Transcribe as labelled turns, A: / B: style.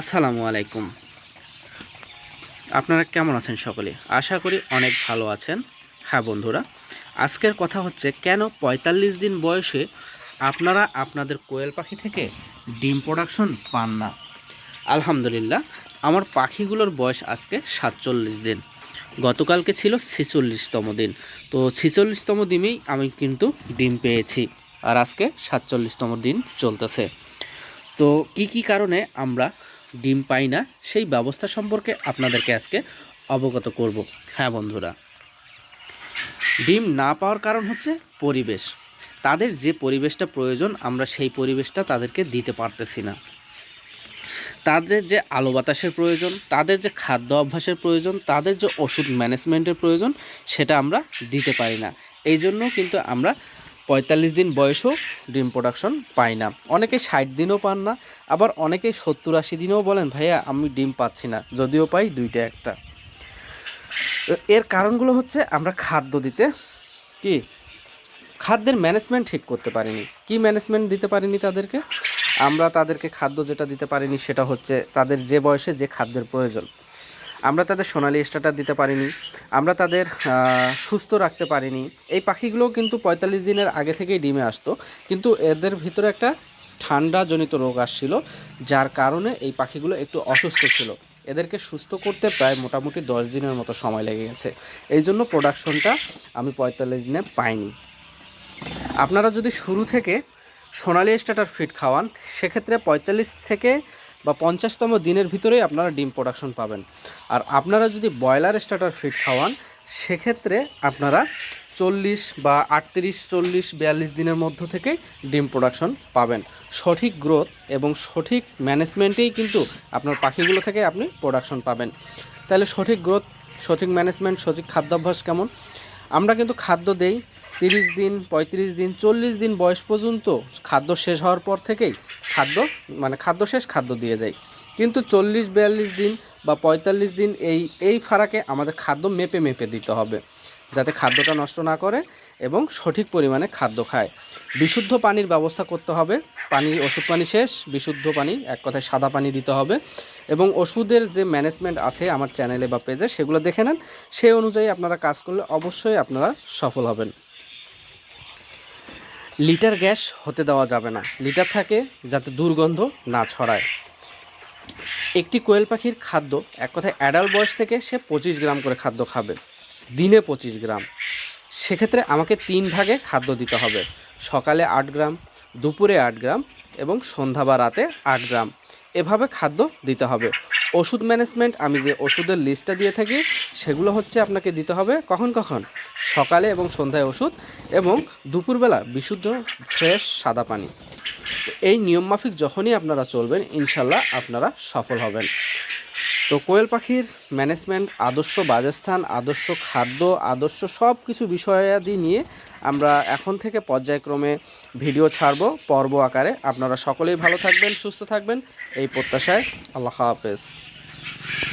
A: আসসালামু আলাইকুম। আপনারা কেমন আছেন সকলে? আশা করি অনেক ভালো আছেন। হ্যাঁ বন্ধুরা, আজকের কথা হচ্ছে কেন পঁয়তাল্লিশ দিন বয়সে আপনারা আপনাদের কোয়েল পাখি থেকে ডিম প্রোডাকশন পান না? আলহামদুলিল্লাহ, আমার পাখিগুলোর বয়স আজকে সাতচল্লিশ দিন। গতকালকে ছিল ছেচল্লিশতম দিন। তো ছেচল্লিশতম দিনেই আমি কিন্তু ডিম পেয়েছি। আর আজকে সাতচল্লিশতম দিন চলতেছে। তো কি কি কারণে আমরা ডিম পাই না, সেই ব্যবস্থা সম্পর্কে আপনাদেরকে আজকে অবগত করব। হ্যাঁ বন্ধুরা, ডিম না পাওয়ার কারণ হচ্ছে পরিবেশ। তাদের যে পরিবেশটা প্রয়োজন, আমরা সেই পরিবেশটা তাদেরকে দিতে পারতেছি না। তাদের যে আলো বাতাসের প্রয়োজন, তাদের যে খাদ্য অভ্যাসের প্রয়োজন, তাদের যে ওষুধ ম্যানেজমেন্টের প্রয়োজন, সেটা আমরা দিতে পারি না। এই জন্য কিন্তু আমরা পঁয়তাল্লিশ দিন বয়সেও ডিম প্রোডাকশন পাই না। অনেকে ষাট দিনও পান না, আবার অনেকে সত্তর আশি দিনেও বলেন, ভাইয়া, আমি ডিম পাচ্ছি না, যদিও পাই দুইটা একটা। এর কারণগুলো হচ্ছে, আমরা খাদ্য দিতে কি, খাদ্যের ম্যানেজমেন্ট ঠিক করতে পারিনি। কি ম্যানেজমেন্ট দিতে পারিনি তাদেরকে? আমরা তাদেরকে খাদ্য যেটা দিতে পারিনি সেটা হচ্ছে, তাদের যে বয়সে যে খাদ্যের প্রয়োজন। আমরা তাদের সোনালি স্টার্টার দিতে পারিনি, আমরা তাদের সুস্থ রাখতে পারিনি। এই পাখিগুলো কিন্তু পঁয়তাল্লিশ দিনের আগে থেকেই ডিমে আসতো, কিন্তু এদের ভিতরে একটা ঠান্ডাজনিত রোগ আসছিল, যার কারণে এই পাখিগুলো একটু অসুস্থ ছিল। এদেরকে সুস্থ করতে প্রায় মোটামুটি দশ দিনের মতো সময় লেগে গেছে। এই জন্য প্রোডাকশনটা আমি পঁয়তাল্লিশ দিনে পাইনি। আপনারা যদি শুরু থেকে সোনালি স্টার্টার ফিড খাওয়ান, সেক্ষেত্রে পঁয়তাল্লিশ থেকে বা পঞ্চাশতম দিনের ভিতরেই আপনারা ডিম প্রোডাকশন পাবেন। আর আপনারা যদি ব্রয়লার স্টার্টার ফিড খাওয়ান, সেক্ষেত্রে আপনারা চল্লিশ বা আটত্রিশ, চল্লিশ, বিয়াল্লিশ দিনের মধ্য থেকে ডিম প্রোডাকশন পাবেন। সঠিক গ্রোথ এবং সঠিক ম্যানেজমেন্টেই কিন্তু আপনার পাখিগুলো থেকে আপনি প্রোডাকশন পাবেন। তাহলে সঠিক গ্রোথ সঠিক ম্যানেজমেন্ট সঠিক খাদ্যাভ্যাস কেমন? আমরা কিন্তু খাদ্য দেই তিরিশ দিন, পঁয়ত্রিশ দিন, চল্লিশ দিন বয়স পর্যন্ত খাদ্য শেষ হওয়ার পর থেকেই খাদ্য মানে খাদ্য শেষ খাদ্য দিয়ে যায়। কিন্তু চল্লিশ, বিয়াল্লিশ দিন বা পঁয়তাল্লিশ দিন এই এই ফারাকে আমাদের খাদ্য মেপে মেপে দিতে হবে, যাতে খাদ্যটা নষ্ট না করে এবং সঠিক পরিমাণে খাদ্য খায়। বিশুদ্ধ পানির ব্যবস্থা করতে হবে। পানি, ওষুধ পানি শেষ, বিশুদ্ধ পানি, এক কথায় সাদা পানি দিতে হবে এবং ওষুধের যে ম্যানেজমেন্ট আছে আমার চ্যানেলে বা পেজে সেগুলো দেখে নেন। সেই অনুযায়ী আপনারা কাজ করলে অবশ্যই আপনারা সফল হবেন। লিটার গ্যাস হতে দেওয়া যাবে না। লিটার থাকে যাতে দুর্গন্ধ না ছড়ায়। একটি কোয়েল পাখির খাদ্য, এক কথায় অ্যাডাল্ট বয়স থেকে সে পঁচিশ গ্রাম করে খাদ্য খাবে। দিনে পঁচিশ গ্রাম। সেক্ষেত্রে আমাকে তিন ভাগে খাদ্য দিতে হবে। সকালে আট গ্রাম, দুপুরে আট গ্রাম এবং সন্ধ্যা বা রাতে আট গ্রাম। এভাবে খাদ্য দিতে হবে। ওষুধ ম্যানেজমেন্ট আমি যে ওষুধের লিস্টটা দিয়ে থাকি, সেগুলো হচ্ছে আপনাকে দিতে হবে কখন কখন? সকালে এবং সন্ধ্যায় ওষুধ এবং দুপুরবেলা বিশুদ্ধ ফ্রেশ সাদা পানি। এই নিয়মমাফিক যখনই আপনারা চলবেন ইনশাল্লাহ আপনারা সফল হবেন। তো কোয়েল পাখির ম্যানেজমেন্ট আদর্শ বাসস্থান, আদর্শ খাদ্য, আদর্শ সব কিছু বিষয়াদি নিয়ে আমরা এখন থেকে পর্যায়ক্রমে ভিডিও ছাড়ব পর্ব আকারে। আপনারা সকলেই ভালো থাকবেন, সুস্থ থাকবেন। এই প্রত্যাশায় আল্লাহ হাফেজ।